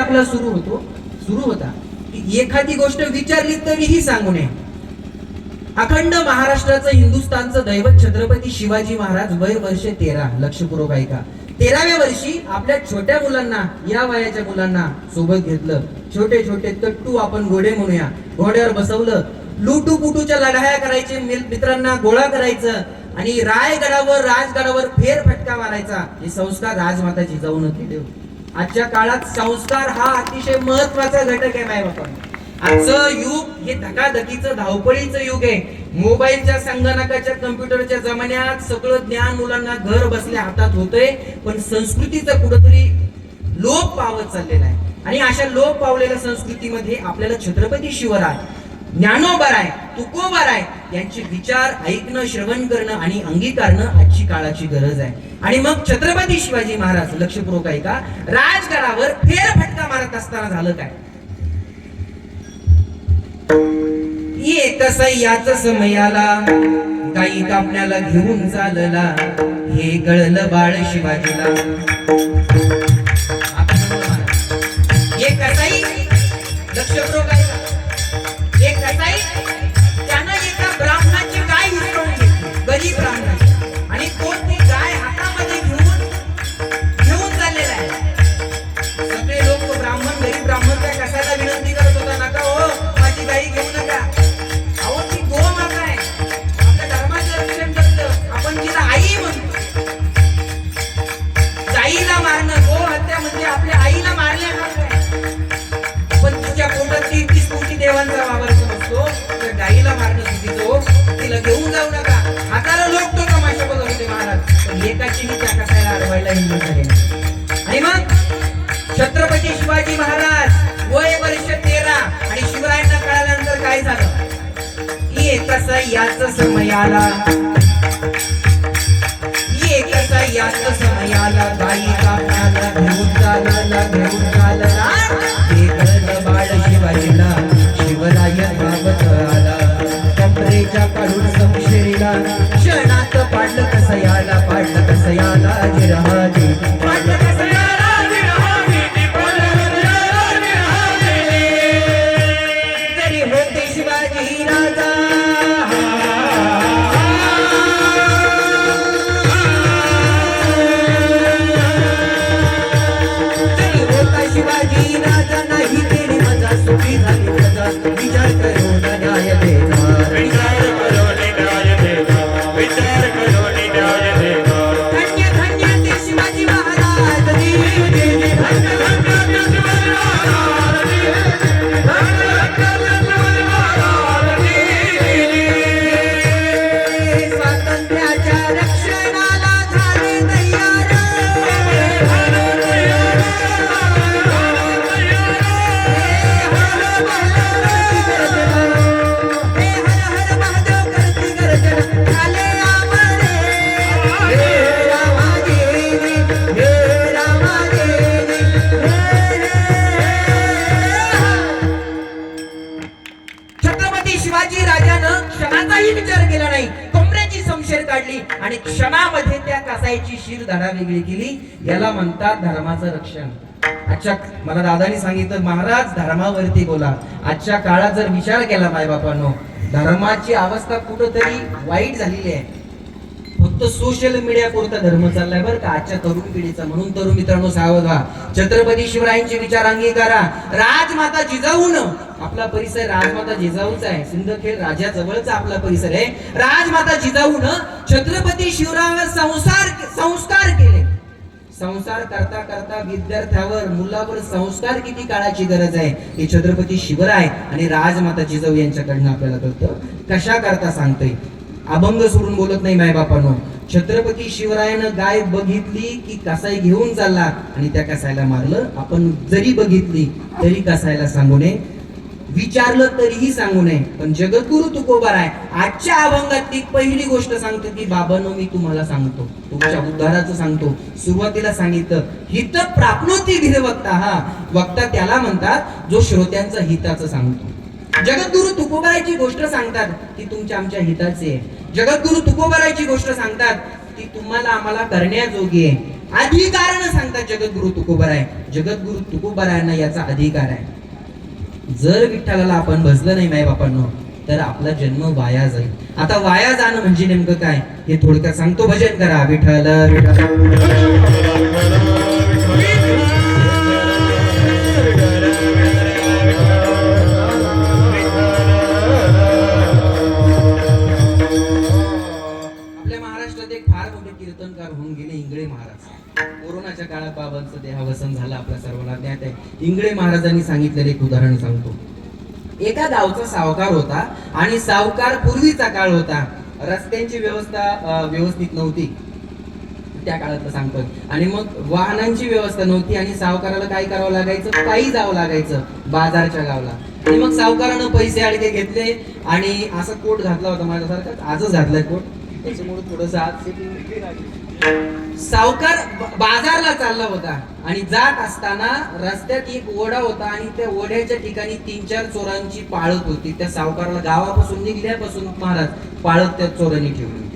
आपला सुरू होतो. सुरू होता. एखादी गोष्ट विचारली तरीही सांगू नये. अखंड महाराष्ट्राचं हिंदुस्थानचं दैवत छत्रपती शिवाजी महाराज वय वर्ष तेरा. लक्षपूर्वक ऐका. तेराव्या वर्षी आपल्या छोट्या मुलांना या वयाच्या मुलांना सोबत घेतलं. छोटे छोटे तट्टू आपण घोडे म्हणूया. घोड्यावर बसवलं. लुटू पुटूच्या लढाया करायचे मित्रांना गोळा करायचं आणि रायगडावर राजगडावर फेर फटका मारायचा. हे संस्कार राजमाता जिजाऊन केले होते. आजच्या काळात संस्कार हा अतिशय महत्त्वाचा घटक आहे माय बापा आजचं युग हे धकाधकीचं धावपळीचं युग आहे. मोबाईलच्या संगणकाच्या कम्प्युटरच्या जमान्यात सगळं ज्ञान मुलांना घर बसल्या हातात होतंय पण संस्कृतीचं कुठंतरी लोप पावत चाललेला आहे. आणि अशा लोप पावलेल्या संस्कृतीमध्ये आपल्याला छत्रपती शिवराय ज्ञानोबराय आहे यांचे विचार ऐकणं श्रवण करणं आणि अंगीकारणं आजची काळाची गरज आहे. आणि मग छत्रपती शिवाजी महाराज लक्षपूर्वक ऐका राजगडावर फेरफटका मारत असताना झालं काय? येत याच समयाला काही कापण्याला घेऊन चालला हे कळलं बाळ शिवाजीला. ब्राह्मण गरीब ब्राह्मण काय कसा समयाला. ये कसा याच समयाला. गाई कापण्याला घेऊन चालला घेऊन चालला हे कळलं बाळ शिवाजीला शिवराय बाबत आला कमरेच्या काढून समशेरीला. क्षणात पाडलं कसयाला पाडलं कसयाला जिरहाजी आणि क्षणामध्ये त्या कासायची शीर धडा वेगळी केली. याला म्हणतात धर्माचं रक्षण. आजच्या मला दादानी सांगितलं महाराज धर्मावरती बोला. आजच्या काळात जर विचार केला मायबापांनो धर्माची अवस्था कुठंतरी वाईट झालेली आहे. फक्त सोशल मीडिया पुरता धर्म चाललाय बरं का. आजच्या तरुण पिढीचा. म्हणून तरुण मित्रांनो सावध व्हा. छत्रपती शिवरायांचे विचार अंगीकारा राजमाता जिजाऊन. आपला परिसर राजमाता जिजाऊचा आहे. सिंदखेड राजाजवळचा आपला परिसर आहे. राजमाता जिजाऊन छत्रपती शिवरायांवर संसार संस्कार केले. संसार करता करता विद्यार्थ्यावर मुलावर संस्कार किती काळाची गरज आहे? हे छत्रपती शिवराय आणि राजमाता जिजाऊ यांच्याकडनं आपल्याला कळतं. कशा करता सांगतोय? अभंग सोडून बोलत नाही माय बापानो छत्रपती शिवरायानं गाय बघितली की कसाई घेऊन चालला आणि त्या कसायला मारलं. आपण जरी बघितली तरी कसायला सांगू नये. विचारलं तरीही सांगू नये. पण जगद्गुरु तुकोबार आहे. आजच्या अभंगातली पहिली गोष्ट सांगतो की बाबांनो मी तुम्हाला सांगतो. तुमच्या उद्धाराचं सांगतो. सुरुवातीला सांगितलं हित प्राप्नोती धीर वक्ता हा वक्ता त्याला म्हणतात जो श्रोत्यांचं हिताचं सांगतो. जगद्गुरु तुकोबारायची गोष्ट सांगतात ती तुमच्या आमच्या हिताची आहे. जगद्गुरु तुकोबारायची गोष्ट सांगतात ती तुम्हाला आम्हाला करण्याजोगी आहे. अधिकारानं सांगतात जगद्गुरु तुकोबराय. जगद्गुरु तुकोबरायांना याचा अधिकार आहे. जर विठ्ठलाला आपण भजलं नाही माय बापांनो तर आपला जन्म वाया जाईल. आता वाया जाणं म्हणजे नेमकं काय? हे थोडक्यात सांगतो भजन करा. विठ्ठल. कोरोनाच्या काळात बाबांचं देहावसन झालं आपल्या सर्वांना ज्ञात आहे. इंगळे महाराजांनी सांगितलेलं एक उदाहरण सांगतो. एका गावचा सावकार होता आणि सावकार पूर्वीचा काळ होता. रस्त्यांची व्यवस्था व्यवस्थित नव्हती. त्या काळात सांगतोय. आणि मग वाहनांची व्यवस्था नव्हती आणि सावकाराला काय करावं लागायचं? पायी जावं लागायचं बाजारच्या गावला. आणि मग सावकारानं पैसे अडके घेतले आणि असा कोट घातला होता माझ्यासारखा. आजच घातलाय कोट. त्याच्यामुळे थोडस आज सावकार बाजारला चालला होता आणि जात असताना रस्त्यात एक ओढा होता आणि त्या ओढ्याच्या ठिकाणी तीन चार चोरांची पाळत होती. त्या सावकाराला गावापासून निघल्यापासून महाराज पाळत त्या चोरांनी ठेवली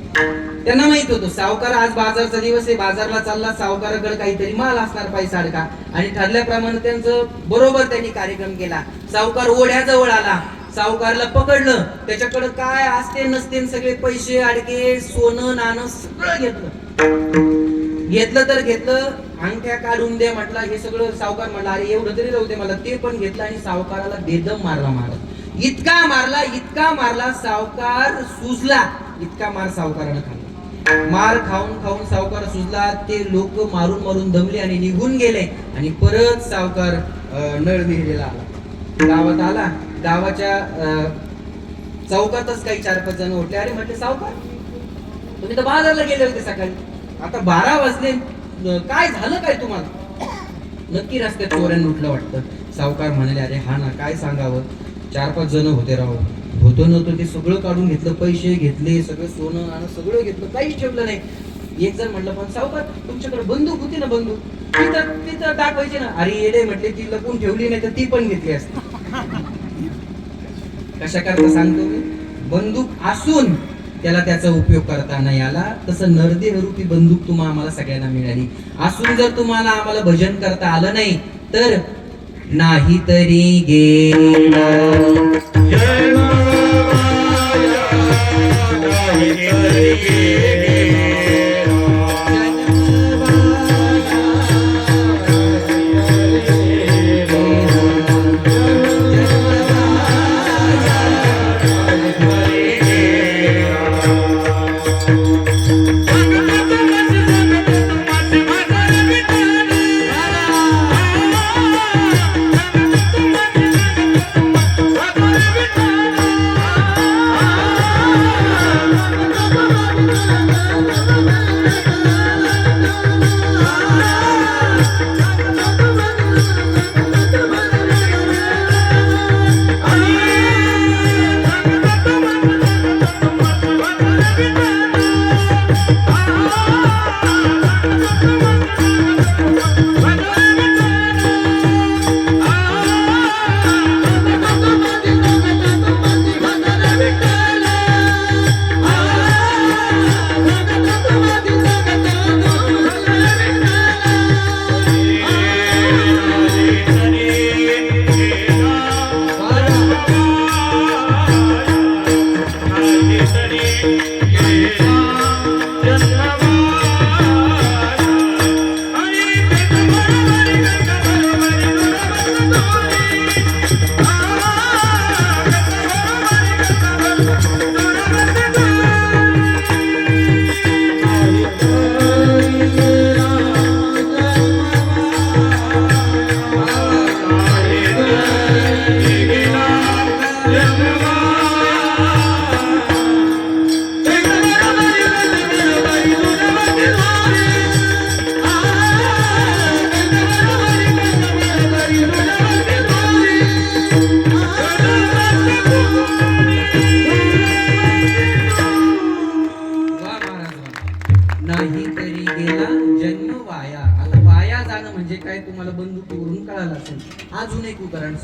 त्यांना माहीत होतं सावकार आज बाजारचा दिवस आहे बाजारला चालला सावकाराकडे काहीतरी माल असणार पाहिजे सारखा आणि ठरल्याप्रमाणे त्यांचं बरोबर त्यांनी कार्यक्रम केला. सावकार ओढ्याजवळ आला. सावकारला पकडलं. त्याच्याकडे काय असते नसते सगळे पैसे अडके सोनं नाणं सगळं घेतलं. घेतलं तर घेतलं अंगठ्या काढून दे म्हटलं हे सगळं सावकार म्हटलं अरे एवढं तरी राहू दे मला. ते पण घेतलं आणि सावकाराला बेदम मारला मारला. इतका मारला इतका मारला सावकार सुजला. इतका मार सावकारानं खाल्ला. मार खाऊन खाऊन सावकार सुजला. ते लोक मारून मारून दमले आणि निघून गेले. आणि परत सावकार नळ नळविहिरीला आला. गावात आला. गावाच्या अं, चौकातच काही चार पाच जण होते. अरे म्हटले सावकार तुम्ही तर बाजारला गेले होते सकाळी. आता बारा वाजले. काय झालं काय तुम्हाला? नक्की रस्त्यात चोऱ्यानं उठलं वाटतं. सावकार म्हणाले अरे हा ना काय सांगावं? चार पाच जण होते राव. होतं नव्हतं ते सगळं काढून घेतलं. पैसे घेतले सगळं सोनं नाणं सगळं घेतलं. काहीच ठेवलं नाही. एक जण म्हटलं पण सावकार तुमच्याकडे बंदूक होती ना बंदूक? तिथं तिथं दाखवायची ना. अरे येडे म्हटले ती लपून ठेवली नाही तर ती पण घेतली असती. कशा करता सांगतो मी? बंदूक असून त्याला त्याचा उपयोग करता नाही आला तसं नरदेह रूपी बंदूक तुम्हा आम्हाला सगळ्यांना मिळाली. असून जर तुम्हाला आम्हाला भजन करता आलं नाही तर नाही तरी गेलं.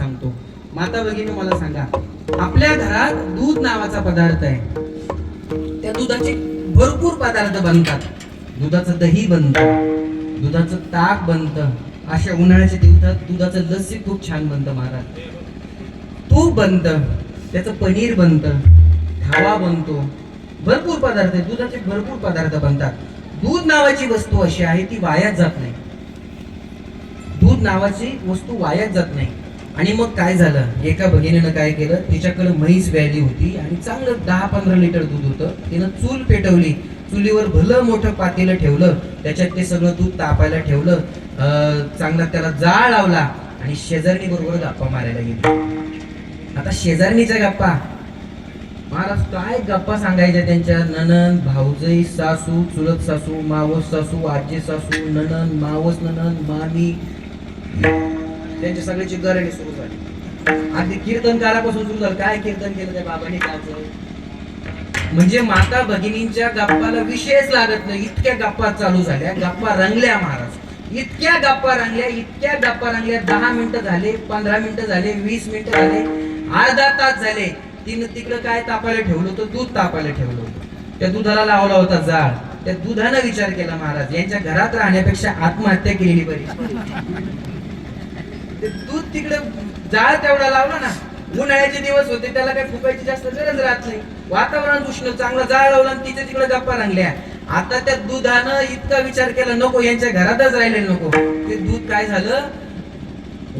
सांगतो. माता भगिनी मला सांगा आपल्या घरात दूध नावाचा पदार्थ आहे. त्या दुधाचे भरपूर पदार्थ बनतात. दुधाचं दही बनतं दुधाचं ताक बनतं अशा उन्हाळ्याच्या दिवसात दुधाचं लस्सी खूप छान बनतं महाराज. तूप बनतं त्याचं पनीर बनतं खावा बनतो. भरपूर पदार्थ आहे दुधाचे भरपूर पदार्थ बनतात. दूध नावाची वस्तू अशी आहे ती वायात जात नाही. दूध नावाची वस्तू वायात जात नाही. आणि मग काय झालं? एका भगिनीनं काय केलं? तिच्याकडे म्हैस व्याली होती आणि चांगलं दहा पंधरा लिटर दूध होतं. तिनं चूल पेटवली. चुलीवर भलं मोठं पातेलं ठेवलं. त्याच्यात ते सगळं दूध तापायला ठेवलं. अं, चांगला त्याला जाळ लावला आणि शेजारणी बरोबर गप्पा मारायला गेली. आता शेजारणीच्या गप्पा. महाराज काय गप्पा सांगायच्या त्यांच्या? ननन भाऊजई सासू चुलत सासू मावस सासू आजी सासू ननन मावस ननन मामी. त्यांच्या सगळ्याची गरणी सुरू आणि अगदी कीर्तनकारापासून सुरू झालं. काय कीर्तन केलं त्या बाबांनी काचं म्हणजे माता भगिनींच्या गप्पाला विषयच लागत नाही. इतक्या गप्पा चालू झाल्या. गप्पा रंगल्या महाराज. इतक्या गप्पा रंगल्या इतक्या गप्पा रंगल्या. दहा मिनिटं झाले पंधरा मिनिटं झाले वीस मिनिटं झाले अर्धा तास झाले. तिनं तिकडं काय तापायला ठेवलं होतं? दूध तापायला ठेवलं होतं. त्या दुधाला लावला होता जाळ. त्या दुधानं विचार केला महाराज. यांच्या घरात राहण्यापेक्षा आत्महत्या केलेली बरी. दूध तिकडे जाळ तेवढा लावला ना उन्हाळ्याचे दिवस होते त्याला काही फुकायची जास्त गरज राहत नाही. वातावरण उष्ण चांगलं जाळ लावलं आणि तिथे तिकडे गप्पा रंगल्या. आता त्या दुधानं इतका विचार केला नको यांच्या घरातच राहिले नको. ते दूध काय झालं?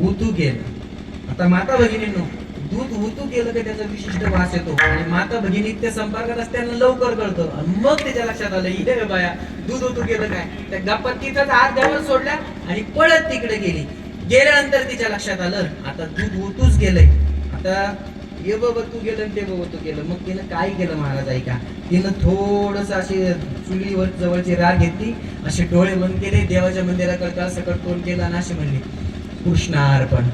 उतू गेलं. आता माता भगिनींनो दूध उतू गेलं की त्याचा विशिष्ट वास येतो. आणि माता भगिनी त्या संपर्कात असताना लवकर कळतं. आणि मग त्याच्या लक्षात आलं इथे बाया दूध उतू गेलं काय? त्या गप्पा तिथं हात जवळ सोडल्या आणि पळत तिकडे गेली. गेल्यानंतर तिच्या लक्षात आलं आता दूध ओतूच गेलंय. आता ये बाबा तू गेलं ते बाबा तू गेलं. मग तिनं काय केलं महाराज ऐका? तिनं थोडस अशी चुलीवर जवळची राग घेतली असे डोळे बंद केले देवाच्या मंदिराकडे का सकट तोंड केलं आणि अशी म्हणली कृष्णार्पण.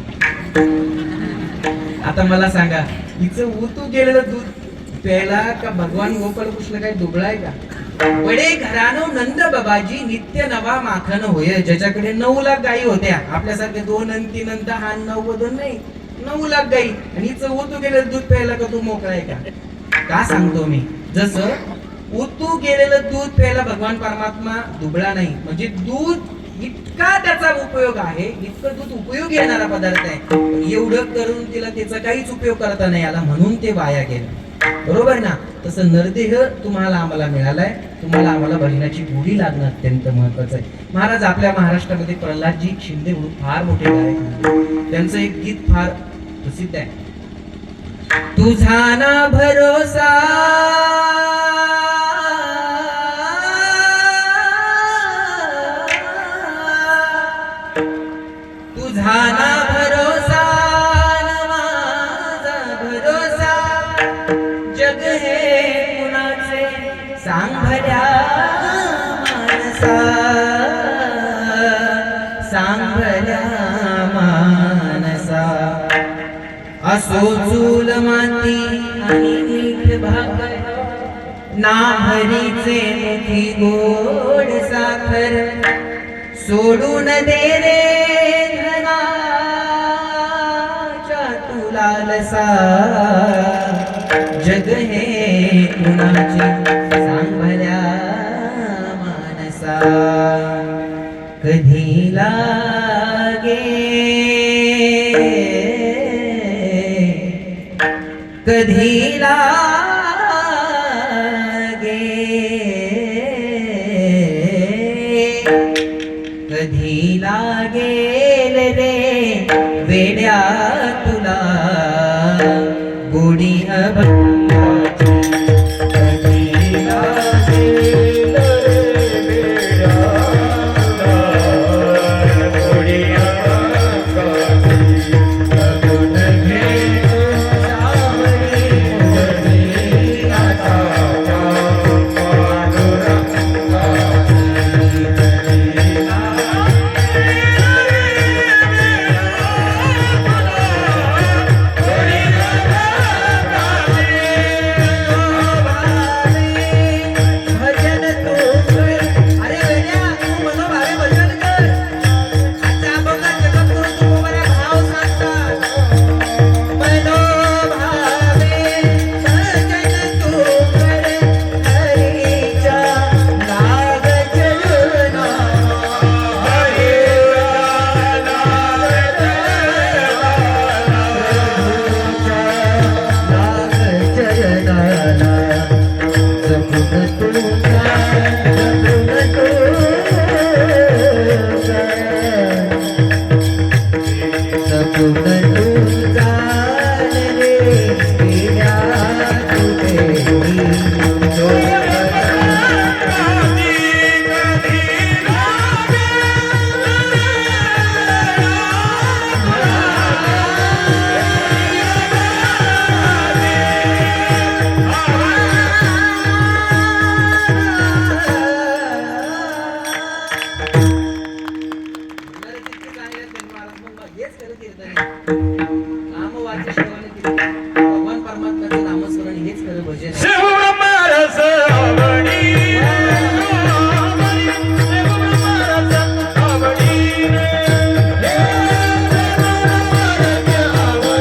आता मला सांगा हिचं उतू गेलेलं दूध प्यायला का भगवान गोपाल कृष्ण काय दुबळाय का? बडे घरानो नंद बाबाजी नित्य नवा माखन होय. ज्याच्याकडे नऊ लाख गायी होत्या. आपल्यासारखे दोन अंती नंद हा नऊ दोन नाही. नऊ लाख गायी. आणि हिचं गेलेलं दूध प्यायला का तू मोकळाय का? का सांगतो मी? जसं उतू गेलेलं दूध प्यायला भगवान परमात्मा दुबळा नाही. म्हणजे दूध इतका त्याचा उपयोग आहे. इतकं दूध उपयोग येणारा पदार्थ आहे. एवढं करून तिला त्याचा काहीच उपयोग करता नाही आला म्हणून ते वाया गेलं. बरोबर ना? तसं नरदेह तुम्हाला आम्हाला मिळालाय. तुम्हाला आम्हाला बहिणाची गोडी लागणं अत्यंत महत्वाचं आहे. महाराज आपल्या महाराष्ट्रामध्ये प्रल्हादजी शिंदे म्हणून फार मोठे गायक त्यांचं एक गीत फार प्रसिद्ध आहे. तुझा ना भरोसा असो चूल माती आणि मीठ भाकर. ना हरीचे मुखी गोड साखर. सोडून दे रे धनाच्या तुला लसा जग हे कुणाची सांभल्या मानसा. कधी लागे कधी लागेल रे? वेड्या तुला गोडी